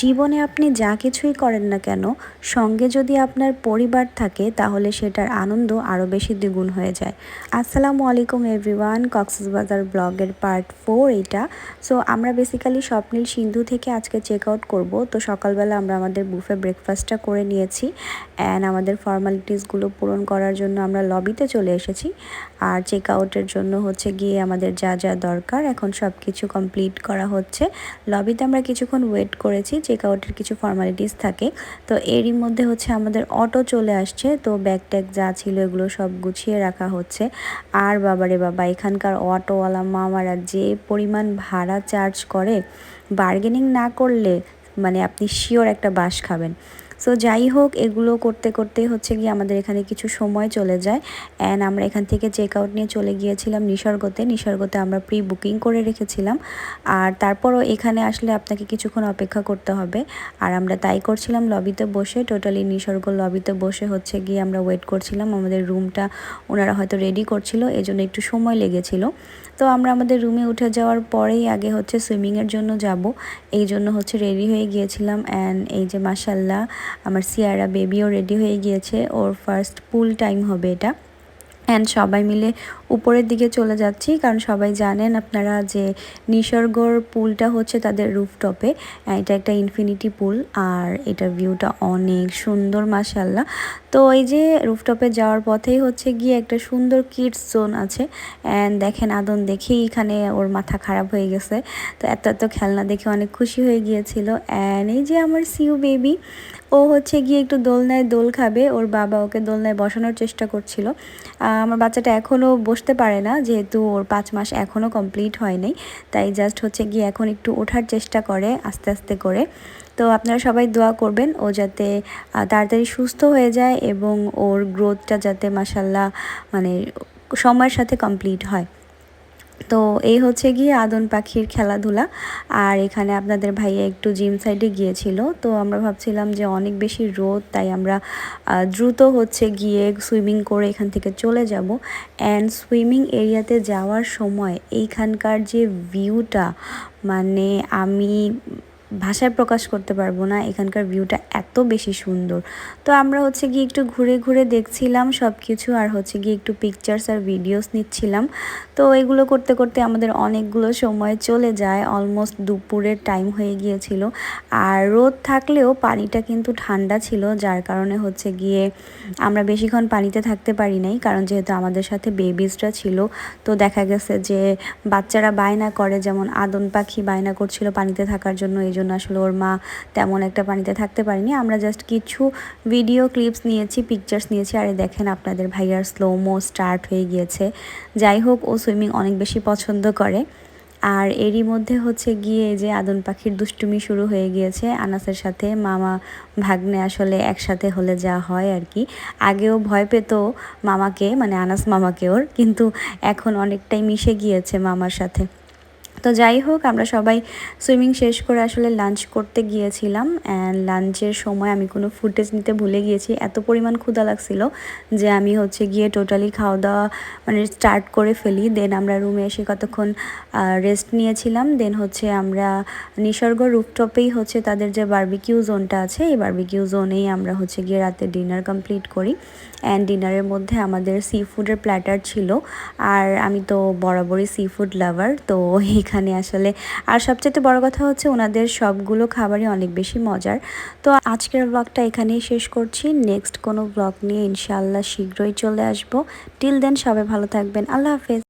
জীবনে আপনি যা কিছুই করেন না কেন, সঙ্গে যদি আপনার পরিবার থাকে, তাহলে সেটার আনন্দ আরও বেশি দ্বিগুণ হয়ে যায়। আসসালামু আলাইকুম এভরিওয়ান কক্সবাজার ব্লগের পার্ট ফোর এটা সো, আমরা বেসিক্যালি স্বপ্নীল সিন্ধু থেকে আজকে চেক আউট করব। তো সকালবেলা আমরা আমাদের বুফে ব্রেকফাস্টটা করে নিয়েছি অ্যান্ড আমাদের ফর্মালিটিসগুলো পূরণ করার জন্য আমরা লবিতে চলে এসেছি। আর চেক আউটের জন্য হচ্ছে গিয়ে আমাদের যা যা দরকার, এখন সব কিছু কমপ্লিট করা হচ্ছে। লবিতে আমরা কিছুক্ষণ ওয়েট করেছি চেক আউটের কিছু ফর্মালিটিস থাকে। তো এরই মধ্যে হচ্ছে আমাদের অটো চলে আসছে, তো ব্যাগ ট্যাগ যা ছিল এগুলো সব গুছিয়ে রাখা হচ্ছে। আর বাবারে বাবা, এখানকার অটোওয়ালা মামারা যে পরিমাণ ভাড়া চার্জ করে বার্গেনিং না করলে মানে আপনি শিওর একটা বাস খাবেন। সো যাই হোক, এগুলো করতে করতে হচ্ছে গিয়ে আমাদের এখানে কিছু সময় চলে যায়। অ্যান্ড আমরা এখান থেকে চেক আউট নিয়ে চলে গিয়েছিলাম নিসর্গতে। নিসর্গতে আমরা প্রি বুকিং করে রেখেছিলাম। আর তারপরও এখানে আসলে আপনাকে কিছুক্ষণ অপেক্ষা করতে হবে। আর আমরা তাই করছিলাম লবিতে বসে। টোটালি নিসর্গ লবিতে বসে হচ্ছে গিয়ে আমরা ওয়েট করছিলাম। আমাদের রুমটা ওনারা হয়তো রেডি করছিল। এজন্য একটু সময় লেগেছিল। তো আমরা আমাদের রুমে উঠে যাওয়ার পরেই আগে হচ্ছে সুইমিংয়ের জন্য যাব। এই জন্য হচ্ছে রেডি হয়ে গিয়েছিলাম অ্যান্ড এই যে মাসাল্লাহ আমার সিয়ারা বেবিও রেডি হয়ে গিয়েছে। ওর ফার্স্ট পুল টাইম হবে এটা। অ্যান্ড সবাই মিলে উপরের দিকে চলে যাচ্ছি, কারণ সবাই জানেন আপনারা যে নিসর্গর পুলটা হচ্ছে তাদের রুফটপে এটা একটা ইনফিনিটি পুল আর এটার ভিউটা অনেক সুন্দর মাসাল্লাহ তো এই যে রুফটপে যাওয়ার পথেই হচ্ছে গিয়ে একটা সুন্দর কিডস জোন আছে অ্যান্ড দেখেন আদন দেখেই এখানে ওর মাথা খারাপ হয়ে গেছে। তো এত এত খেলনা দেখে অনেক খুশি হয়ে গিয়েছিল অ্যান্ড এই যে আমার সিউ বেবি ও হচ্ছে গিয়ে একটু দোলনায় দোল খাবে, ওর বাবা ওকে দোলনায় বসানোর চেষ্টা করছিল। আমার বাচ্চাটা এখনও বসতে পারে না, যেহেতু ওর পাঁচ মাস এখনও কমপ্লিট হয়নি। তাই জাস্ট হচ্ছে গিয়ে এখন একটু ওঠার চেষ্টা করে, আস্তে আস্তে করে। তো আপনারা সবাই দোয়া করবেন, ও যাতে তাড়াতাড়ি সুস্থ হয়ে যায় এবং ওর গ্রোথটা যাতে মাসাল্লাহ মানে সময়ের সাথে কমপ্লিট হয়। তো এই হচ্ছে গিয়ে আদন পাখির খেলাধুলা। আর এখানে আপনাদের ভাইয়া একটু জিম সাইডে গিয়েছিল। তো আমরা ভাবছিলাম যে অনেক বেশি রোদ, তাই আমরা দ্রুত হচ্ছে গিয়ে সুইমিং করে এখান থেকে চলে যাব। অ্যান্ড সুইমিং এরিয়াতে যাওয়ার সময় এইখানকার যে ভিউটা মানে আমি ভাষায় প্রকাশ করতে পারব না, এখানকার ভিউটা এত বেশি সুন্দর। তো আমরা হচ্ছে গিয়ে একটু ঘুরে ঘুরে দেখছিলাম সব কিছু আর হচ্ছে গিয়ে একটু পিকচার্স আর ভিডিওস নিচ্ছিলাম। তো এগুলো করতে করতে আমাদের অনেকগুলো সময় চলে যায় অলমোস্ট দুপুরের টাইম হয়ে গিয়েছিল। আর রোদ থাকলেও পানিটা কিন্তু ঠান্ডা ছিল, যার কারণে হচ্ছে গিয়ে আমরা বেশিক্ষণ পানিতে থাকতে পারি নাই, কারণ যেহেতু আমাদের সাথে বেবিসরা ছিল, তো দেখা গেছে যে বাচ্চারা বায়না করে, যেমন আদন পাখি বায়না করছিল পানিতে থাকার জন্য, এই জন্য আসলে ওর মা তেমন একটা পানিতে থাকতে পারিনি। আমরা জাস্ট কিছু ভিডিও ক্লিপস নিয়েছি পিকচার্স নিয়েছি। আর দেখেন আপনাদের ভাইয়ার স্লোমো স্টার্ট হয়ে গিয়েছে। যাই হোক, ও সুইমিং অনেক বেশি পছন্দ করে। আর এরই মধ্যে হচ্ছে গিয়ে যে আদন পাখির দুষ্টুমি শুরু হয়ে গিয়েছে। আনাসের সাথে মামা ভাগ্নে আসলে একসাথে হলে যা হয় আর কি। আগেও ভয় পেত মামাকে মানে আনাস মামাকে ওর, কিন্তু এখন অনেকটাই মিশে গিয়েছে মামার সাথে। তো যাই হোক, আমরা সবাই সুইমিং শেষ করে আসলে লাঞ্চ করতে গিয়েছিলাম অ্যান্ড লাঞ্চের সময় আমি কোনো ফুটেজ নিতে ভুলে গিয়েছি। এত পরিমাণ ক্ষুদা লাগছিল যে আমি হচ্ছে গিয়ে টোটালি খাওয়া দাওয়া মানে স্টার্ট করে ফেলি। দেন আমরা রুমে এসে কতক্ষণ রেস্ট নিয়েছিলাম। দেন হচ্ছে আমরা নিসর্গ রুপটপেই হচ্ছে তাদের যে বার্বিকিউ জোনটা আছে, এই বার্বিকিউ জোনেই আমরা হচ্ছে গিয়ে রাতে ডিনার কমপ্লিট করি। অ্যান্ড ডিনারের মধ্যে আমাদের সি ফুডের প্ল্যাটার ছিল। আর আমি তো বরাবরই সি ফুড লাভার তো এখানে আসলে। আর সবচেয়ে বড় কথা হচ্ছে ওনাদের সবগুলো খাবারই অনেক বেশি মজার। তো আজকের ব্লগটা এখানেই শেষ করছি। নেক্সট কোনো ব্লগ নিয়ে ইনশাআল্লাহ শীঘ্রই চলে আসব। টিল দেন সবাই ভালো থাকবেন। আল্লাহ হাফেজ।